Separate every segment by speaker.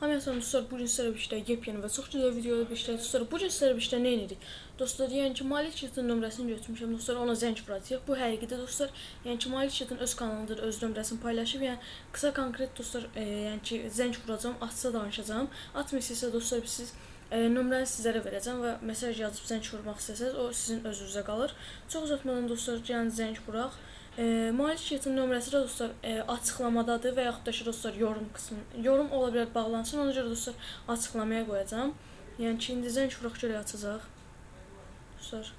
Speaker 1: Hamıya dostlar, bugün sizlərlə birlikdə yepyeni və çox gözəl videoda birlikdə dostlar. Bugün sizlərlə birlikdə nə edirik? Dostlar, yəni ki, Malik Çetin nömrəsini götürmüşəm dostlar, ona zəng vuracağıq. Bu həqiqidə dostlar, yəni ki, Malik Çetin öz kanalındadır, öz nömrəsini paylaşıb, yəni qısa konkret dostlar, e, yəni ki, zəng vuracağam, açsa danışacağam. Atmırsınızsa dostlar, siz e, nömrəni sizlərə verəcəm və mesaj yazıb zəng vurmaq istəsəz, o sizin özünüzə qalır. Çox uzatmadan dostlar, yəni zəng vuraq. E, Malik Çetin nömrəsi də dostlar e, açıqlamadadır və yaxud da dostlar yorum qismi yorum ola bilər bağlansın. Ona görə dostlar açıqlamaya qoyacağam. Yəni ki indi zəng vuraq görək açacaq. Dostlar.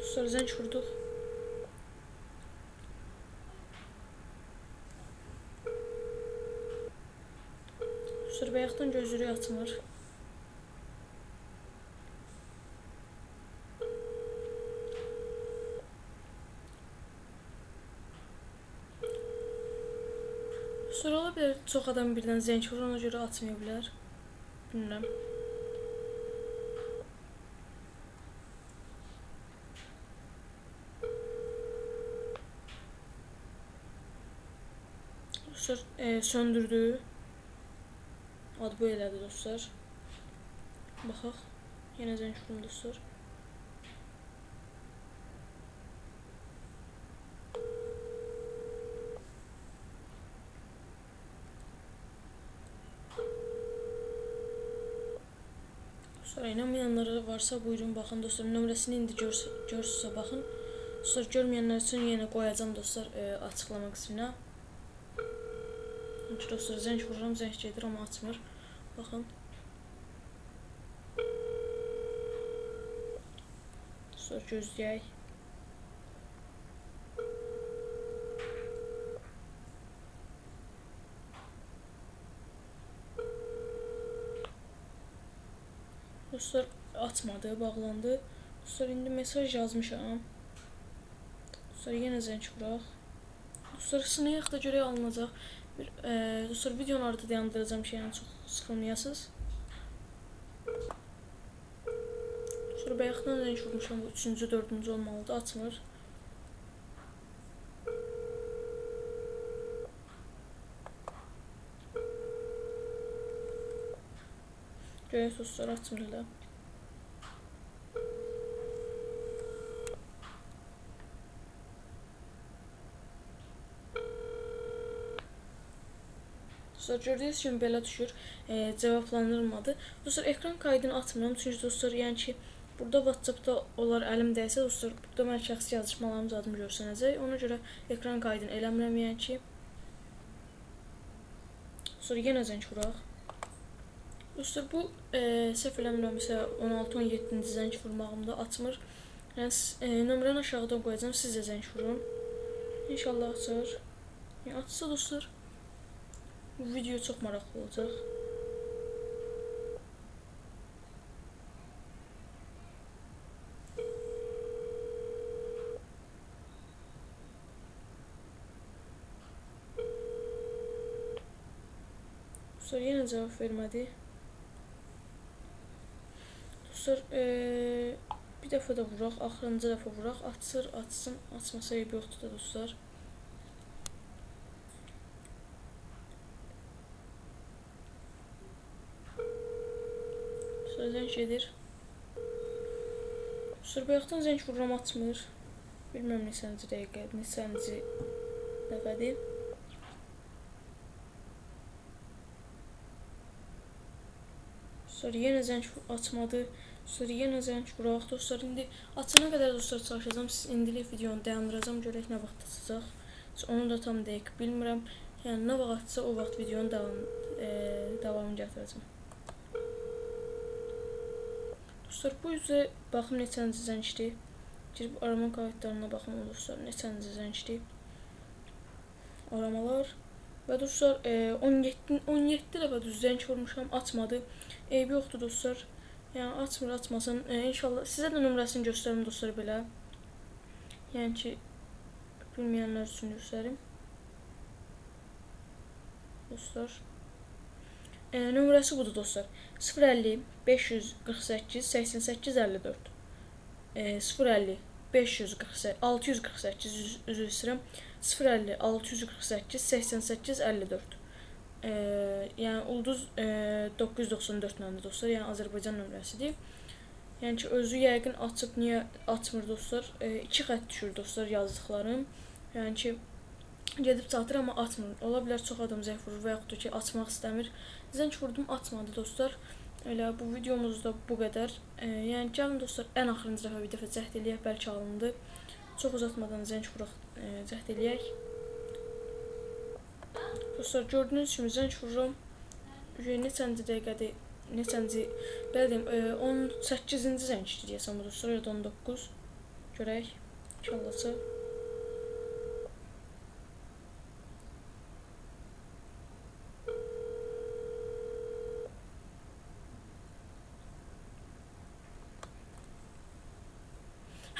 Speaker 1: Dostlar zəng vurduq. Dostlar bayaqdan gözlüyü açmır. Sonra ola bilər çox adam birdən zəng vurur, ona görə açmaya bilər. Bilmirəm. Dostlar e, söndürdü. Ad bu elədi dostlar. Baxaq. Yenə zəng vurum dostlar. Sonra inanmayanlara varsa buyurun baxın dostlar. Nömrəsini indi görs görürsünüzsə baxın. Dostlar görməyənlər üçün yenə qoyacağam dostlar e, açıqlama qisminə. Dostlar zəng vururam, zəng gedir amma açmır. Baxın. Dostlar gözləyək. Dostlar açmadı, bağlandı. Dostlar indi mesaj yazmışam. Dostlar yenə zəng vuraq. Dostlar sınayaq da görək alınacaq. Bir, e, dostlar videonu arada dayandıracağım ki, yəni çox sıxılmayasınız. Sonra bayaqdan zəng vurmuşam, bu üçüncü, dördüncü olmalıdır, açmır. Görək dostlar açmır elə. Dostlar gördüyünüz kimi belə düşür. E, cavablandırılmadı. Dostlar ekran kaydını atmıram. Çünki dostlar yəni ki burada WhatsApp-da onlar əlimdəysə dostlar burada mən şəxsi yazışmalarımız adım görsənəcək. Ona görə ekran kaydını eləmirəm yəni ki. Sonra yenə zəng vuraq. Dostlar bu e, səhv eləmirəmsə 16-17-ci zəng vurmağımda açmır. Yəni e, nömrəni aşağıdan qoyacağam. Siz də zəng vurun. İnşallah açar. Yəni açsa dostlar bu video çox maraqlı olacaq. Dostlar yenə cavab vermədi. Dostlar eee, bir dəfə də vuraq, axırıncı dəfə vuraq, açsır, açsın, açmasa eybi yoxdur da dostlar. Sonra zəng gedir. Dostlar bayaqdan zəng vururam, açmır. Bilmirəm neçənci dəqiqə, neçənci dəfədir. Sonra yenə zəng açmadı. Sonra yenə zəng vuraq. Dostlar indi açana qədər dostlar çalışacağam. Siz indilik videonu dayandıracağam. Görək nə vaxt açacaq. Onu da tam dəqiq bilmirəm. Yəni nə vaxt açsa o vaxt videonun davam e, davamını gətirəcəm. Dostlar bu üzə baxım neçənci zəngdir. Girib arama kayıtlarına baxın dostlar neçənci zəngdir. Aramalar və dostlar e, 17 17 dəfə düz zəng vurmuşam, açmadı. Eybi yoxdur dostlar. Yəni açmır, açmasın. E, inşallah sizə də nömrəsini göstərim dostlar belə. Yəni ki bilməyənlər üçün göstərim. Dostlar. E, nömrəsi budur dostlar. 050 548 88 54. E, 050 548 648 üz- üzr istəyirəm 050 648 88 54 e, yəni ulduz e, 994 nədir dostlar, yəni Azərbaycan nömrəsidir. Yəni ki, özü yəqin açıb niyə açmır dostlar? E, iki xətt düşür dostlar yazdıqlarım. Yəni ki, gedib çatır amma açmır. Ola bilər çox adam zəng vurur və yaxud da ki, açmaq istəmir. Zəng vurdum, açmadı dostlar. Elə bu videomuzda bu qədər. E, yəni gəlin dostlar, ən axırıncı dəfə bir dəfə cəhd eləyək, bəlkə alındı. Çox uzatmadan zəng vuraq, e, cəhd eləyək. Dostlar, gördüyünüz kimi zəng vururam. Ücə neçənci dəqiqədir, neçənci, belə deyim, e, 18-ci zəng deyəsən dostlar, ya da 19. Görək. İnşallahsa.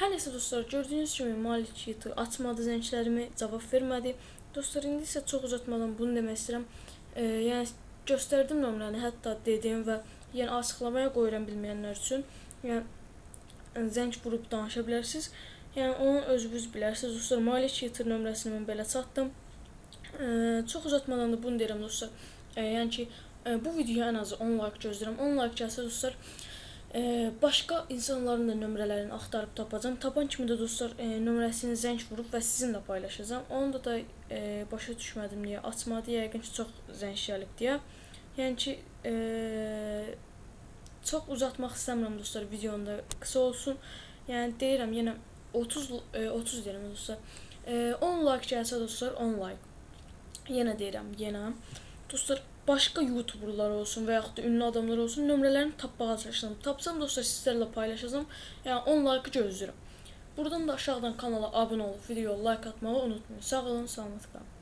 Speaker 1: Hər nəsə dostlar, gördüyünüz kimi Malik Yıtı açmadı zənglərimi, cavab vermədi. Dostlar, indi isə çox uzatmadan bunu demək istəyirəm. E, yəni göstərdim nömrəni, hətta dedim və yəni açıqlamaya qoyuram bilməyənlər üçün. Yəni zəng vurub danışa bilərsiniz. Yəni onu özünüz bilərsiniz. Dostlar, Malik Yıtı nömrəsini mən belə çatdım. E, çox uzatmadan da bunu deyirəm dostlar. E, yəni ki, e, bu videoya ən azı 10 like gözləyirəm. 10 like gəlsə dostlar, e, başqa insanların da nömrələrini axtarıb tapacağam. Tapan kimi də dostlar, e, nömrəsini zəng vurub və sizinlə paylaşacağam. Onu da e, başa düşmədim niyə açmadı. Yəqin ki, çox zəng gəlib deyə. Yəni ki, e, çox uzatmaq istəmirəm dostlar, videonun da qısa olsun. Yəni deyirəm yenə 30 e, 30 deyirəm dostlar. E, 10 like gəlsə dostlar, 10 like. Yenə deyirəm, yenə. Dostlar, başqa YouTuberlar olsun və yaxud da ünlü adamlar olsun, nömrələrini tapmağa çalışıram. Tapsam dostlar sizlərlə paylaşacağam. Yəni 10 like gözləyirəm. Buradan da aşağıdan kanala abunə olub, videoya like atmağı unutmayın. Sağ olun, salamat qalın.